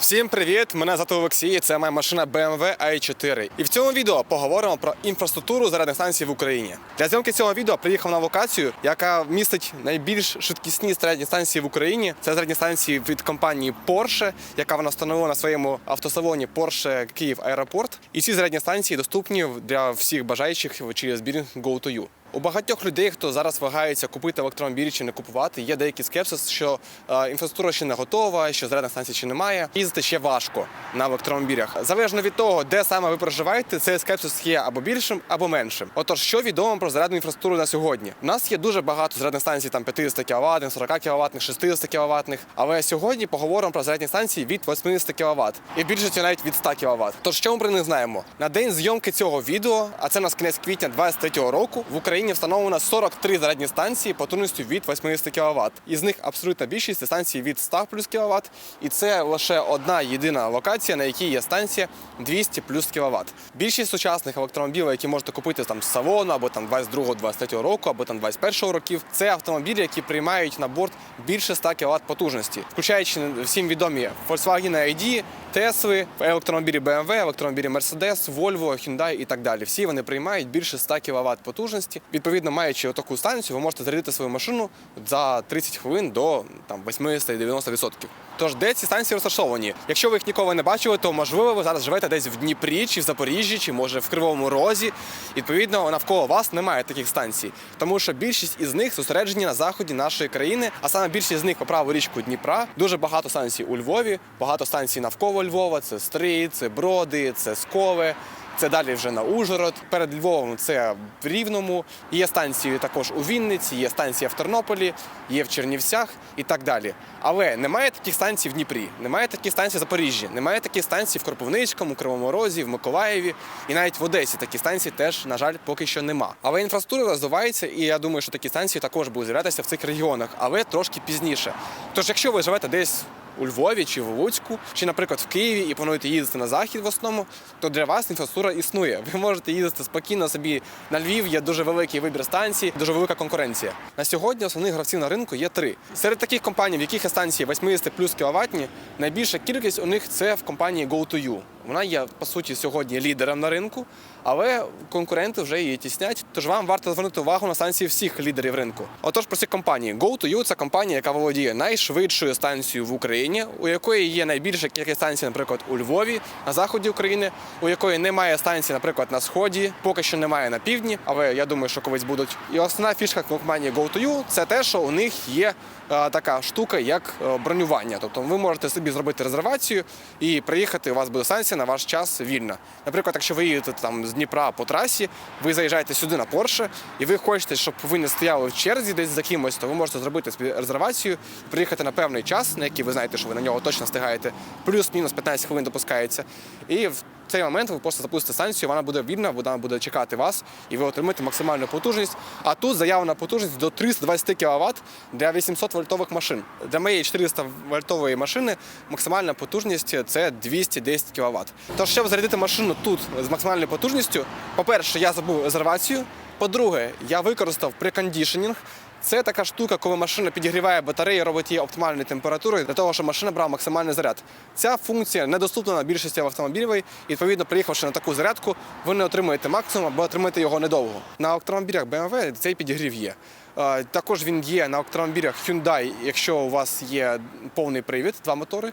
Всім привіт! Мене звати Олексій. Це моя машина BMW i4. І в цьому відео поговоримо про інфраструктуру зарядних станцій в Україні. Для зйомки цього відео приїхав на локацію, яка містить найбільш швидкісні зарядні станції в Україні. Це зарядні станції від компанії Porsche, яка вона встановила на своєму автосалоні Porsche Київ Аеропорт. І ці зарядні станції доступні для всіх бажаючих через бірінг Go2U. У багатьох людей, хто зараз вагається купити електромобіль чи не купувати, є деякий скепсис, що е, інфраструктура ще не готова, що зарядних станцій ще немає. Їздити ще важко на електромобілях. Залежно від того, де саме ви проживаєте, цей скепсис є або більшим, або меншим. Отож, що відомо про зарядну інфраструктуру на сьогодні? У нас є дуже багато зарядних станцій, там 50 кВт, 40 кВт, 60 кВт. Але сьогодні поговоримо про зарядні станції від 80 кВт і більшості навіть від 100 кВт. Тож що ми про них знаємо? На день зйомки цього відео, а це на кінець квітня 23 року, в Україні встановлено 43 зарядні станції потужністю від 80 кВт. Із них абсолютна більшість це станції від 100 плюс кВт. І це лише одна єдина локація, на якій є станція 200 плюс кВт. Більшість сучасних електромобілів, які можете купити там з салону, або там 22-23 року, або там 21 років, це автомобілі, які приймають на борт більше 100 кВт потужності, включаючи всім відомі Volkswagen ID, Tesla, електромобілі BMW, електромобілі Mercedes, Volvo, Hyundai і так далі. Всі вони приймають більше 100 кВт потужності. Відповідно, маючи таку станцію, ви можете зарядити свою машину за 30 хвилин до там 80-90%. Тож, де ці станції розташовані? Якщо ви їх ніколи не бачили, то можливо ви зараз живете десь в Дніпрі, чи в Запоріжжі, чи може в Кривому Розі. Відповідно, навколо вас немає таких станцій, тому що більшість із них зосереджені на заході нашої країни, а саме більшість з них по праву річку Дніпра. Дуже багато станцій у Львові, багато станцій навколо Львова. Це Стрий, це Броди, це Скове. Це далі вже на Ужгород. Перед Львовом це в Рівному. Є станції також у Вінниці, є станція в Тернополі, є в Чернівцях і так далі. Але немає таких станцій в Дніпрі, немає таких станцій в Запоріжжі, немає таких станцій в Кропивницькому, Кривому Розі, в Миколаєві і навіть в Одесі такі станції теж, на жаль, поки що нема. Але інфраструктура розвивається, і я думаю, що такі станції також будуть з'являтися в цих регіонах, але трошки пізніше. Тож, якщо ви живете десь у Львові чи в Луцьку, чи, наприклад, в Києві і плануєте їздити на захід в основному, то для вас інфраструктура існує. Ви можете їздити спокійно собі на Львів. Є дуже великий вибір станцій, дуже велика конкуренція. На сьогодні основних гравців на ринку є три. Серед таких компаній, в яких є станції 80 плюс кіловатні, найбільша кількість у них це в компанії Go2U. Вона є по суті сьогодні лідером на ринку, але конкуренти вже її тіснять. Тож вам варто звернути увагу на станції всіх лідерів ринку. Отож, про ці компанії Go2U – це компанія, яка володіє найшвидшою станцією в Україні, у якої є найбільша кількість станцій, наприклад, у Львові, на заході України, у якої немає станції, наприклад, на сході, поки що немає на півдні, але я думаю, що колись будуть. І основна фішка компанії Go2U – це те, що у них є е, така штука, як е, бронювання. Тобто ви можете собі зробити резервацію і приїхати. У вас буде станція на ваш час вільна. Наприклад, якщо ви їдете там з Дніпра по трасі, ви заїжджаєте сюди на Порше, і ви хочете, щоб ви не стояли в черзі десь за кимось, то ви можете зробити собі резервацію, приїхати на певний час, на який ви знаєте, що ви на нього точно встигаєте, плюс-мінус 15 хвилин допускається. І в цей момент ви просто запустите станцію, вона буде вільна, вона буде чекати вас, і ви отримаєте максимальну потужність. А тут заявлена потужність до 320 кВт для 800 вольтових машин. Для моєї 400 вольтової машини максимальна потужність це 210 кВт. Тож, щоб зарядити машину тут з максимальною потужністю, по-перше, я забув резервацію. По-друге, я використав прекондішенінг. Це така штука, коли машина підігріває батарею, робить її оптимальною температурою для того, щоб машина брала максимальний заряд. Ця функція недоступна на більшості автомобілів. І, відповідно, приїхавши на таку зарядку, ви не отримуєте максимум або отримаєте його недовго. На автомобілях BMW цей підігрів є. Е, Також він є на автомобілях Hyundai, якщо у вас є повний привід, два мотори.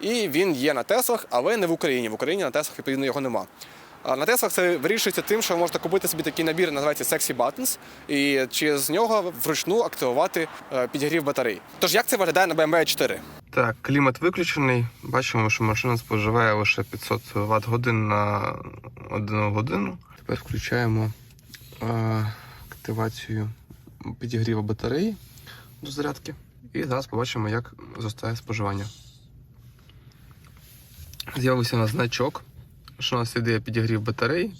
І він є на Теслах, але не в Україні. В Україні на Теслах, відповідно, його нема. На Теслах це вирішується тим, що ви можете купити собі такий набір, називається Sexy Buttons, і через нього вручну активувати е, підігрів батарей. Тож як це виглядає на BMW 4? Так, клімат виключений. Бачимо, що машина споживає лише 500 Вт годин на одну годину. Тепер включаємо е, активацію підігріву батареї до зарядки. І зараз побачимо, як зростає споживання. З'явився у нас значок, що у нас іде підігрів батарей.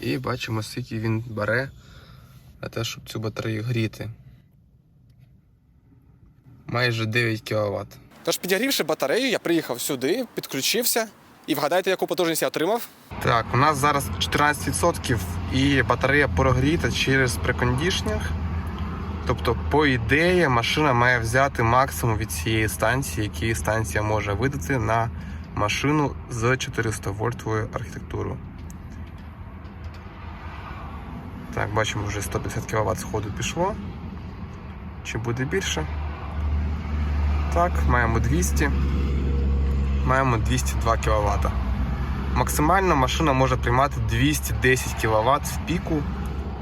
І бачимо, скільки він бере на те, щоб цю батарею гріти. Майже 9 кВт. Тож, підігрівши батарею, я приїхав сюди, підключився. І вгадайте, яку потужність я отримав? Так, у нас зараз 14% і батарея прогріта через прекондішнінг. Тобто, по ідеї, машина має взяти максимум від цієї станції, який станція може видати на машину з 400 вольтовою архітектурою. Так, бачимо, вже 150 кВт сходу пішло. Чи буде більше? Так, маємо 200. Маємо 202 кВт. Максимально машина може приймати 210 кВт в піку,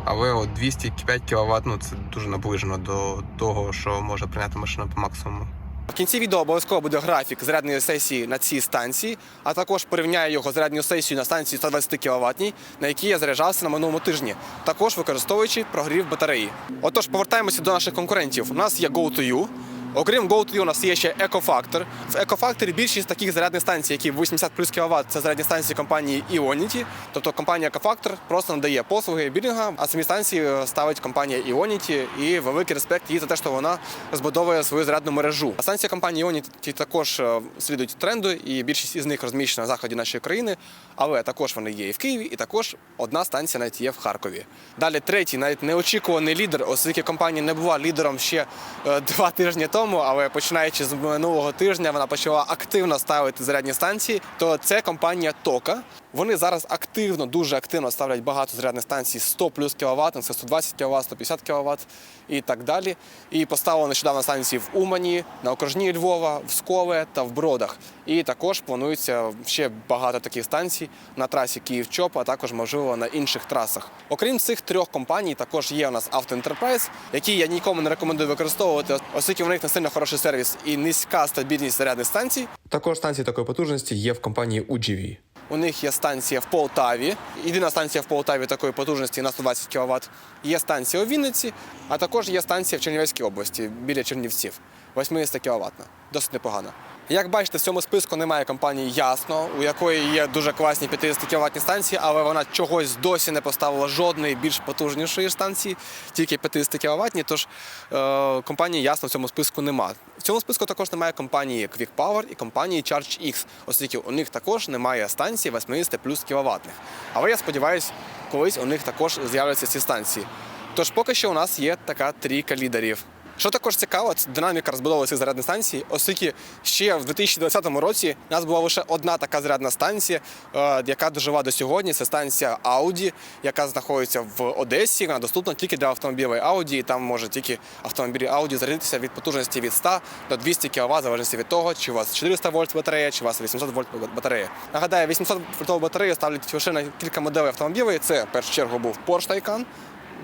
але от 205 кВт ну, це дуже наближено до того, що може прийняти машина по максимуму. В кінці відео обов'язково буде графік зарядної сесії на цій станції, а також порівняю його з зарядною сесією на станції 120 кВт, на якій я заряджався на минулому тижні, також використовуючи прогрів батареї. Отож, повертаємося до наших конкурентів. У нас є Go2U. Окрім Go2U, у нас є ще EcoFactor. В EcoFactor більшість таких зарядних станцій, які 80 плюс кВт, це зарядні станції компанії Ionity. Тобто компанія EcoFactor просто надає послуги білінга, а самі станції е, ставить компанія Ionity. І великий респект їй за те, що вона розбудовує свою зарядну мережу. А станція компанії Ionity також е, слідують тренду, і більшість із них розміщена на заході нашої країни. Але також вони є і в Києві, і також одна станція навіть є в Харкові. Далі третій, навіть неочікуваний лідер, оскільки компанія не була лідером ще е, два тижні тому, але починаючи з минулого тижня, вона почала активно ставити зарядні станції. То це компанія Тока. Вони зараз активно, дуже активно ставлять багато зарядних станцій 100 плюс кВт, це 120 кВт, 150 кВт і так далі. І поставили нещодавно станції в Умані, на окружній Львова, в Скове та в Бродах. І також планується ще багато таких станцій на трасі Київ-Чоп, а також можливо на інших трасах. Окрім цих трьох компаній, також є у нас Enterprise, які я нікому не рекомендую використовувати, оскільки в них не сильно хороший сервіс і низька стабільність зарядних станцій. Також станції такої потужності є в компанії UGV. У них є станція в Полтаві. Єдина станція в Полтаві такої потужності на 120 кВт. Є станція у Вінниці, а також є станція в Чернівецькій області біля Чернівців. 80 кВт. Досить непогано. Як бачите, в цьому списку немає компанії Ясно, у якої є дуже класні 50 кВт станції, але вона чогось досі не поставила жодної більш потужнішої станції, тільки 50 кВт, тож е, компанії Ясно в цьому списку нема. В цьому списку також немає компанії Quick Power і компанії ChargeX, оскільки у них також немає станцій 80 плюс кВт. Але я сподіваюся, колись у них також з'являться ці станції. Тож поки що у нас є така трійка лідерів. Що також цікаво, це динаміка розбудови цих зарядних станцій, оскільки ще в 2020 році у нас була лише одна така зарядна станція, е, яка дожила до сьогодні. Це станція Audi, яка знаходиться в Одесі. Вона доступна тільки для автомобілів Audi, і там може тільки автомобілі Audi зарядитися від потужності від 100 до 200 кВт, залежності від того, чи у вас 400 вольт батарея, чи у вас 800 вольт батарея. Нагадаю, 800 вольтову батарею ставлять лише на кілька моделей автомобілів. Це в першу чергу був Porsche Taycan,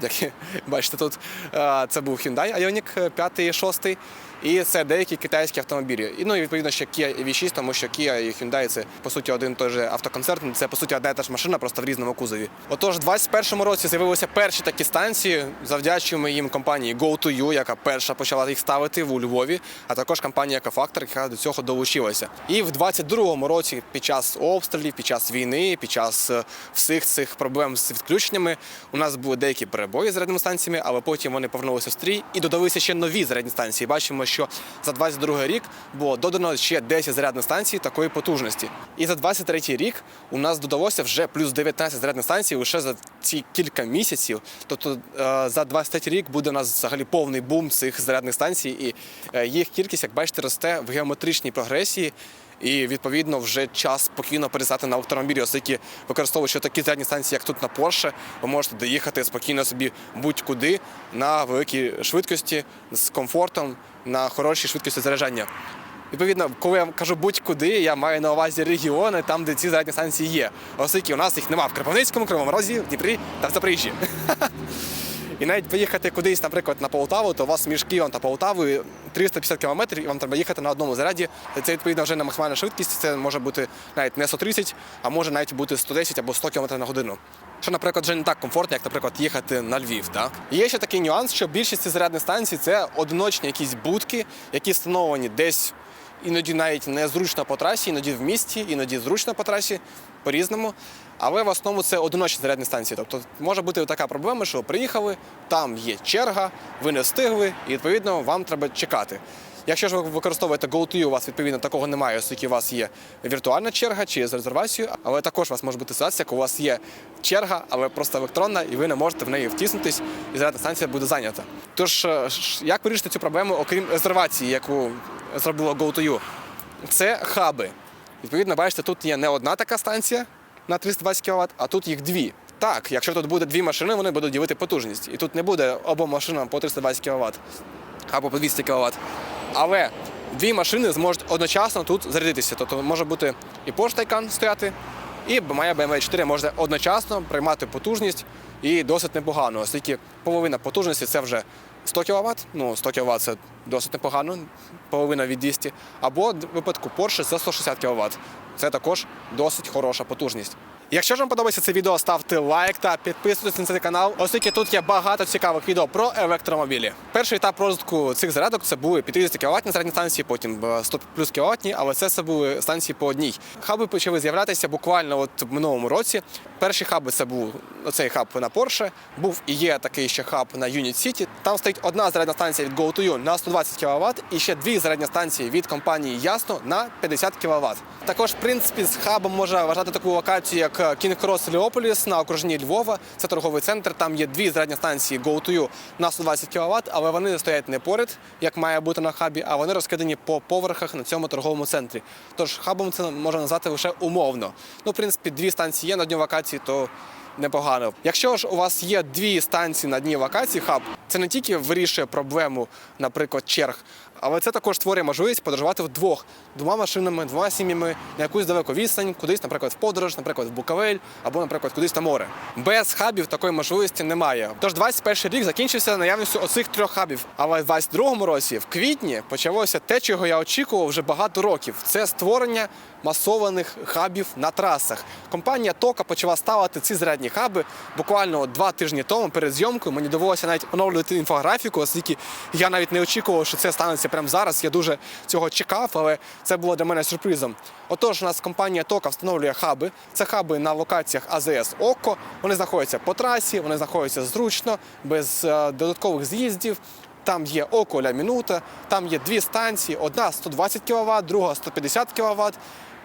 як бачите тут, е, це був Hyundai Ioniq 5 і 6. І це деякі китайські автомобілі. І ну і відповідно ще Kia EV6, тому що Kia і Hyundai це по суті один той же автоконцерн. Це по суті одна і та ж машина, просто в різному кузові. Отож, в 2021 році з'явилися перші такі станції. Завдячуємо їм компанії Go2U, яка перша почала їх ставити у Львові, а також компанія EcoFactor, яка до цього долучилася. І в 2022 році, під час обстрілів, під час війни, під час е, всіх цих проблем з відключеннями, у нас були деякі перебої з зарядними станціями, але потім вони повернулися в стрій і додалися ще нові зарядні станції. Бачимо, що за 22 рік було додано ще 10 зарядних станцій такої потужності. І за 23 рік у нас додалося вже плюс 19 зарядних станцій лише за ці кілька місяців. Тобто е, за 23 рік буде у нас взагалі повний бум цих зарядних станцій, і е, їх кількість, як бачите, росте в геометричній прогресії. І відповідно вже час спокійно пересати на автомобілі, оскільки використовуючи такі зарядні станції, як тут на Porsche, ви можете доїхати спокійно собі будь-куди на великій швидкості з комфортом, на хорошій швидкості заряджання. Відповідно, коли я кажу будь-куди, я маю на увазі регіони, там, де ці зарядні станції є. Оскільки у нас їх немає в Кропивницькому, Кривому Розі, Дніпрі та в Запоріжжі. І навіть поїхати кудись, наприклад, на Полтаву, то у вас між Києвом та Полтавою 350 кілометрів, і вам треба їхати на одному заряді. Це відповідно вже на максимальну швидкість. Це може бути навіть не 130, а може навіть бути 110 або 100 км на годину. Що, наприклад, вже не так комфортно, як, наприклад, їхати на Львів. Так? Є ще такий нюанс, що більшість зарядних станцій це одиночні якісь будки, які встановлені десь іноді навіть незручно по трасі, іноді в місті, іноді зручно по трасі, по-різному. Але в основному це одиночні зарядні станції. Тобто може бути така проблема, що приїхали, там є черга, ви не встигли, і відповідно вам треба чекати. Якщо ж ви використовуєте GoTo, у вас відповідно такого немає, оскільки у вас є віртуальна черга чи з резервацією, але також у вас може бути ситуація, коли у вас є черга, але просто електронна, і ви не можете в неї втиснутись, і зарядна станція буде зайнята. Тож, е, як вирішити цю проблему, окрім резервації, яку зробило GoTo? Це хаби. Відповідно, бачите, тут є не одна така станція на 320 кВт, а тут їх дві. Так, якщо тут буде дві машини, вони будуть ділити потужність. І тут не буде обом машинам по 320 кВт або по 200 кВт. Але дві машини зможуть одночасно тут зарядитися. Тобто може бути і Porsche Taycan стояти, і моя BMW 4 може одночасно приймати потужність і досить непогано, оскільки половина потужності це вже 100 кВт, ну 100 кВт це досить непогано, половина від 200, або в випадку Porsche це 160 кВт. Це також досить хороша потужність. Якщо ж вам подобається це відео, ставте лайк та підписуйтесь на цей канал, оскільки тут є багато цікавих відео про електромобілі. Перший етап розвитку цих зарядок це були 50 кВт зарядні станції, потім е, 100 плюс кВт, але це все були станції по одній. Хаби почали з'являтися буквально от в минулому році. Перші хаби це був оцей хаб на Porsche, був і є такий ще хаб на Unit City. Там стоїть одна зарядна станція від GoToYou на 120 кВт і ще дві зарядні станції від компанії Ясно на 50 кВт. Також, в принципі, з хабом можна вважати таку локацію, як Cross Леополіс на окружній Львова. Це торговий центр. Там є дві зарядні станції GoToYou на 120 кВт, але вони стоять не поряд, як має бути на хабі, а вони розкидані по поверхах на цьому торговому центрі. Тож хабом це можна назвати лише умовно. Ну, в принципі, дві станції є на одній локації, то непогано. Якщо ж у вас є дві станції на одній локації, хаб, це не тільки вирішує проблему, наприклад, черг, але це також створює можливість подорожувати вдвох двома машинами, двома сім'ями на якусь далеку відстань, кудись, наприклад, в подорож, наприклад, в Буковель або, наприклад, кудись на море. Без хабів такої можливості немає. Тож 21 рік закінчився наявністю оцих трьох хабів. Але в 22-му році, в квітні, почалося те, чого я очікував вже багато років. Це створення масованих хабів на трасах. Компанія Тока почала ставити ці зарядні хаби буквально два тижні тому перед зйомкою. Мені довелося навіть оновлювати інфографіку, оскільки я навіть не очікував, що це станеться прямо зараз. Я дуже цього чекав, але це було для мене сюрпризом. Отож, у нас компанія Тока встановлює хаби. Це хаби на локаціях АЗС ОККО. Вони знаходяться по трасі, вони знаходяться зручно, без е, додаткових з'їздів. Там є око ля мінута, там є дві станції: одна 120 кВт, друга 150 кВт.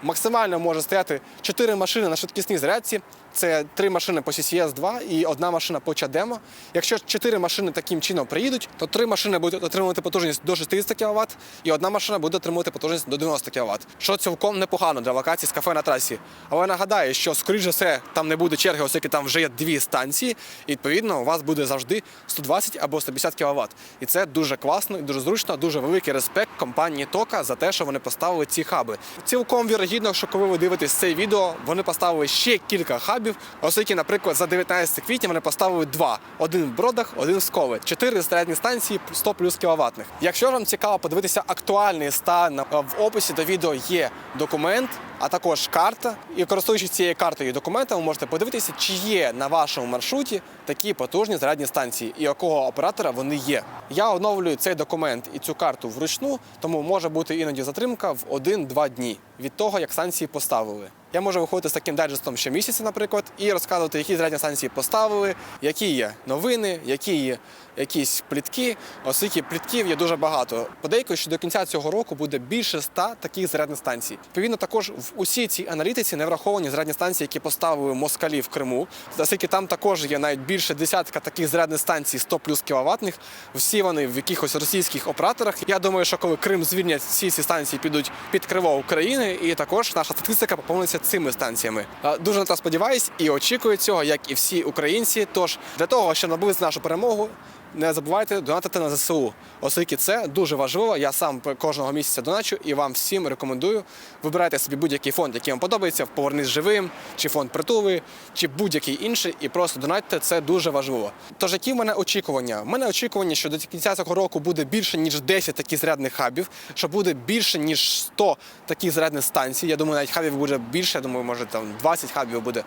Максимально може стояти 4 машини на швидкісній зарядці. Це 3 машини по CCS 2 і одна машина по Чадемо. Якщо 4 машини таким чином приїдуть, то 3 машини будуть отримувати потужність до 60 кВт, і одна машина буде отримувати потужність до 90 кВт. Що цілком непогано для локації з кафе на трасі. Але нагадаю, що скоріш за все там не буде черги, оскільки там вже є дві станції. І відповідно у вас буде завжди 120 або 150 кВт. І це дуже класно і дуже зручно, дуже великий респект компанії Тока за те, що вони поставили ці хаби. Цілком вірогідно, що коли ви дивитесь це відео, вони поставили ще кілька хабів, оскільки, наприклад, за 19 квітня вони поставили два: один в бродах, один в скови. Чотири зарядні станції 100 плюс кіловатних. Якщо вам цікаво подивитися актуальний стан е, в описі до відео є документ. А також карта, і користуючись цією картою і документом, ви можете подивитися, чи є на вашому маршруті такі потужні зарядні станції і якого оператора вони є. Я оновлюю цей документ і цю карту вручну, тому може бути іноді затримка в 1-2 дні від того, як станції поставили. Я можу виходити з таким дайджестом щомісяця, наприклад, і розказувати, які зарядні станції поставили, які є новини, які є якісь плітки, оскільки плітків є дуже багато. Подейкують, що до кінця цього року буде більше ста таких зарядних станцій. Відповідно, також в усій цій аналітиці не враховані зарядні станції, які поставили москалі в Криму, оскільки там також є навіть більше десятка таких зарядних станцій 100 плюс кіловатних. Всі вони в якихось російських операторах. Я думаю, що коли Крим звільнять, всі ці станції підуть під криво України, і також наша статистика поповниться цими станціями. Дуже на це сподіваюсь і очікую цього, як і всі українці. Тож для того, щоб наблизити нашу перемогу. Не забувайте донатити на ЗСУ, оскільки це дуже важливо. Я сам кожного місяця доначу і вам всім рекомендую. Вибирайте собі будь-який фонд, який вам подобається, повернись живим, чи фонд притули, чи будь-який інший, і просто донатьте. Це дуже важливо. Тож, які в мене очікування? У мене очікування, що до кінця цього року буде більше ніж 10 таких зарядних хабів, що буде більше ніж 100 таких зарядних станцій. Я думаю, навіть хабів буде більше. Я думаю, може там 20 хабів буде.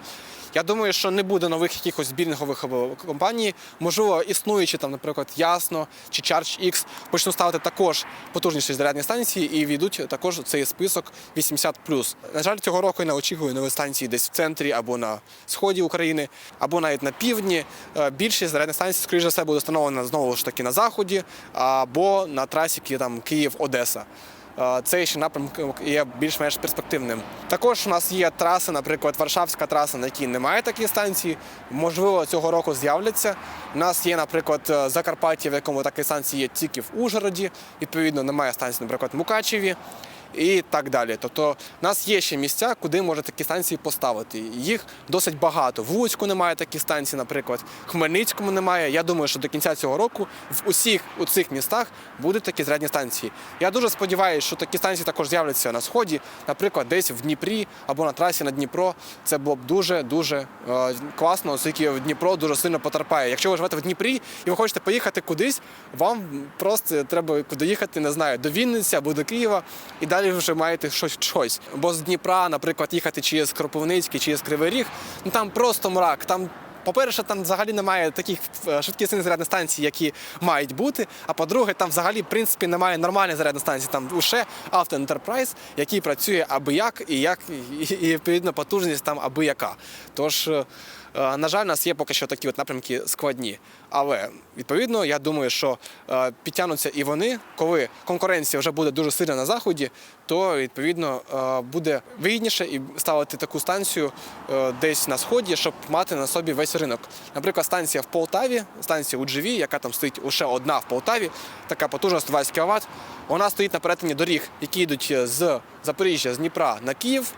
Я думаю, що не буде нових якихось бірінгових або компаній. Можливо, існуючі там, наприклад, Ясно чи Charge X почнуть ставити також потужніші зарядні станції і війдуть також цей список 80+. На жаль, цього року я не очікую нові станції десь в центрі або на сході України, або навіть на півдні. Е, Більшість зарядних станцій, скоріш за все, буде встановлена знову ж таки на заході або на трасі Ки- там Київ-Одеса. Е, Цей ще напрямок є більш-менш перспективним. Також у нас є траси, наприклад, Варшавська траса, на якій немає такої станції. Можливо, цього року з'являться. У нас є, наприклад, е, Закарпаття, в якому такі станції є тільки в Ужгороді. Відповідно, немає станції, наприклад, в Мукачеві. І так далі. Тобто, у нас є ще місця, куди можна такі станції поставити. Їх досить багато. В Луцьку немає таких станцій, наприклад, в Хмельницькому немає. Я думаю, що до кінця цього року в усіх у цих містах будуть такі зарядні станції. Я дуже сподіваюся, що такі станції також з'являться на сході, наприклад, десь в Дніпрі або на трасі на Дніпро. Це було б дуже дуже е, класно, оскільки Дніпро дуже сильно потерпає. Якщо ви живете в Дніпрі і ви хочете поїхати кудись, вам просто треба куди їхати, не знаю, до Вінниці або до Києва, і далі ви вже маєте щось щось. Бо з Дніпра, наприклад, їхати чи з Кропивницький, чи з Кривий Ріг, ну там просто мрак. Там по-перше, там взагалі немає таких е, швидкісних зарядних станцій, які мають бути. А по-друге, там взагалі в принципі немає нормальної зарядної станції. Там лише Auto Enterprise, який працює аби як і як, і, і відповідно потужність там аби яка. Тож, е, на жаль, у нас є поки що такі от напрямки складні. Але відповідно, я думаю, що е, підтягнуться і вони, коли конкуренція вже буде дуже сильна на заході, то відповідно е, буде вигідніше і ставити таку станцію е, десь на сході, щоб мати на собі весь ринок. Наприклад, станція в Полтаві, станція UGV, яка там стоїть лише одна в Полтаві, така потужна 120 кВт, вона стоїть на перетині доріг, які йдуть з Запоріжжя, з Дніпра на Київ.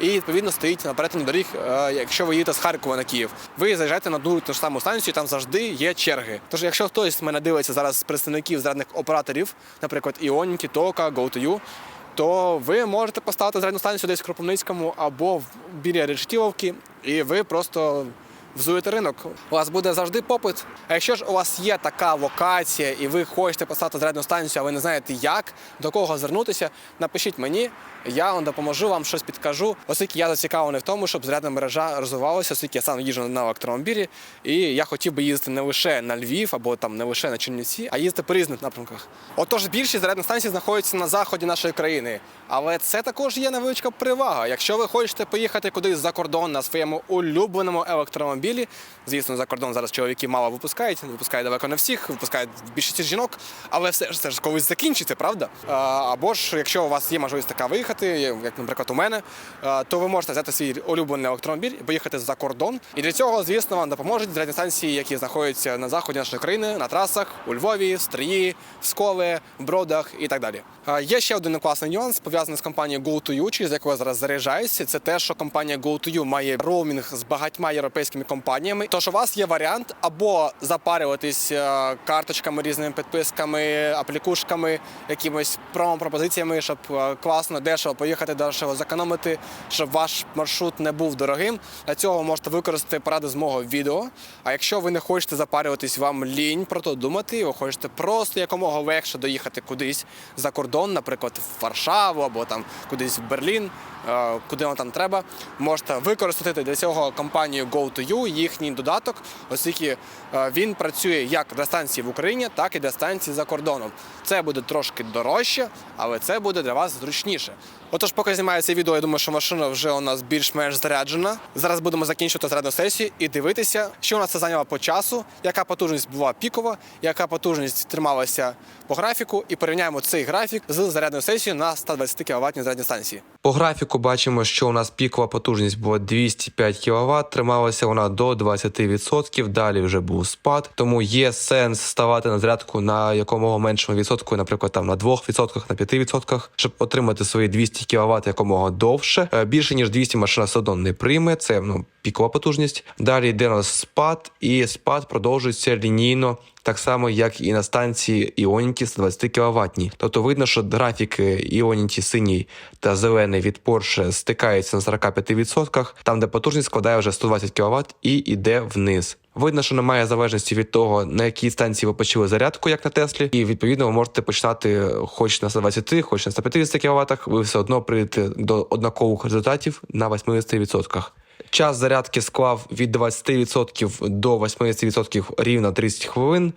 І відповідно стоїть на перетині доріг, е, якщо ви їдете з Харкова на Київ. Ви заїжджаєте на одну ту ж саму станцію, там завжди є черги. Тож, якщо хтось мене дивиться зараз з представників зрадних операторів, наприклад, Іоніки, Тока, GoToU, то ви можете поставити зрадну станцію десь в Кропивницькому або біля Решетіловки, і ви просто взуєте ринок. У вас буде завжди попит. А якщо ж у вас є така локація, і ви хочете поставити зарядну станцію, а ви не знаєте як, до кого звернутися, напишіть мені, я вам допоможу, вам щось підкажу, оскільки я зацікавлений в тому, щоб зарядна мережа розвивалася, оскільки я сам їжджу на електромобілі, і я хотів би їздити не лише на Львів або там не лише на Чернівці, а їздити по різних напрямках. Отож, більшість зарядних станцій знаходяться на заході нашої країни. Але це також є невеличка перевага. Якщо ви хочете поїхати кудись за кордон на своєму улюбленому електромобілі, звісно, за кордон зараз чоловіки мало випускають, випускають далеко не всіх, випускають більшість жінок, але все ж це ж колись закінчиться, правда? Або ж якщо у вас є можливість така виїхати, як, наприклад, у мене, то ви можете взяти свій улюблений електромобіль і поїхати за кордон. І для цього, звісно, вам допоможуть зарядні станції, які знаходяться на заході нашої країни, на трасах у Львові, Стрії, Скове, Бродах і так далі. Є ще один класний нюанс пов'язаний з компанією GoToYou, через яку я зараз заряджаюся. Це те, що компанія GoToYou має роумінг з багатьма європейськими компаніями. Тож у вас є варіант або запарюватись е, карточками, різними підписками, аплікушками, якимось промо-пропозиціями, щоб е, класно, дешево поїхати, дешево зекономити, щоб ваш маршрут не був дорогим. Для цього ви можете використати поради з мого відео. А якщо ви не хочете запарюватись, вам лінь про то думати, ви хочете просто якомога легше доїхати кудись за кордон, наприклад, в Варшаву або там кудись в Берлін, е, куди вам там треба, можете використати для цього компанію GoToU, їхній додаток, оскільки е, він працює як для станції в Україні, так і для станції за кордоном. Це буде трошки дорожче, але це буде для вас зручніше. Отож, поки знімаю це відео, я думаю, що машина вже у нас більш-менш заряджена. Зараз будемо закінчувати зарядну сесію і дивитися, що у нас це зайняло по часу, яка потужність була пікова, яка потужність трималася по графіку, і порівняємо цей графік з зарядною сесією на 120 кВт зарядній станції. По графіку бачимо, що у нас пікова потужність була 205 кВт, трималася вона до 20%, далі вже був спад, тому є сенс ставати на зарядку на якомога меншому відсотку, наприклад, там на 2%, на 5%, щоб отримати свої 200 кВт якомога довше. Е, Більше ніж 200 машина все одно не прийме. Це ну пікова потужність. Далі йде у нас спад, і спад продовжується лінійно. Так само, як і на станції Іоніті 120 кВт. Тобто видно, що графіки Іоніті синій та зелений від Porsche стикаються на 45%, там де потужність складає вже 120 кВт і йде вниз. Видно, що немає залежності від того, на якій станції ви почали зарядку, як на Теслі, і відповідно ви можете починати хоч на 120, хоч на 150 кВт, ви все одно прийдете до однакових результатів на 80%. Час зарядки склав від 20% до 80% рівно 30 хвилин.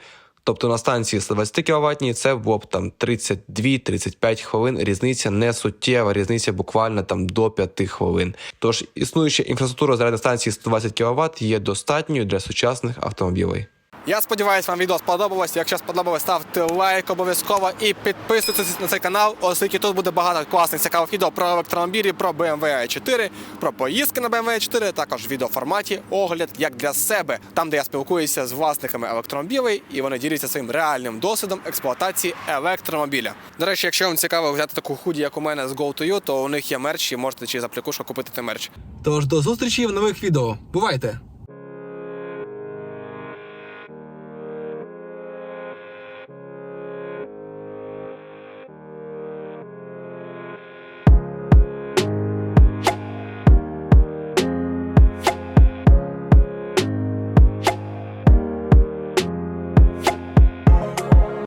Тобто на станції 120 кВт це було б там 32-35 хвилин. Різниця не суттєва, різниця буквально там до 5 хвилин. Тож існуюча інфраструктура зарядної станції 120 кВт є достатньою для сучасних автомобілей. Я сподіваюся, вам відео сподобалось. Якщо сподобалось, ставте лайк обов'язково і підписуйтесь на цей канал, оскільки тут буде багато класних цікавих відео про електромобілі, про BMW i4, про поїздки на BMW i4, також в відеоформаті, огляд як для себе, там, де я спілкуюся з власниками електромобілей, і вони діляться своїм реальним досвідом експлуатації електромобіля. До речі, якщо вам цікаво взяти таку худі, як у мене з Go2U, то у них є мерч, і можете через аплікушку купити той мерч. Тож до зустрічі в нових відео. Бувайте!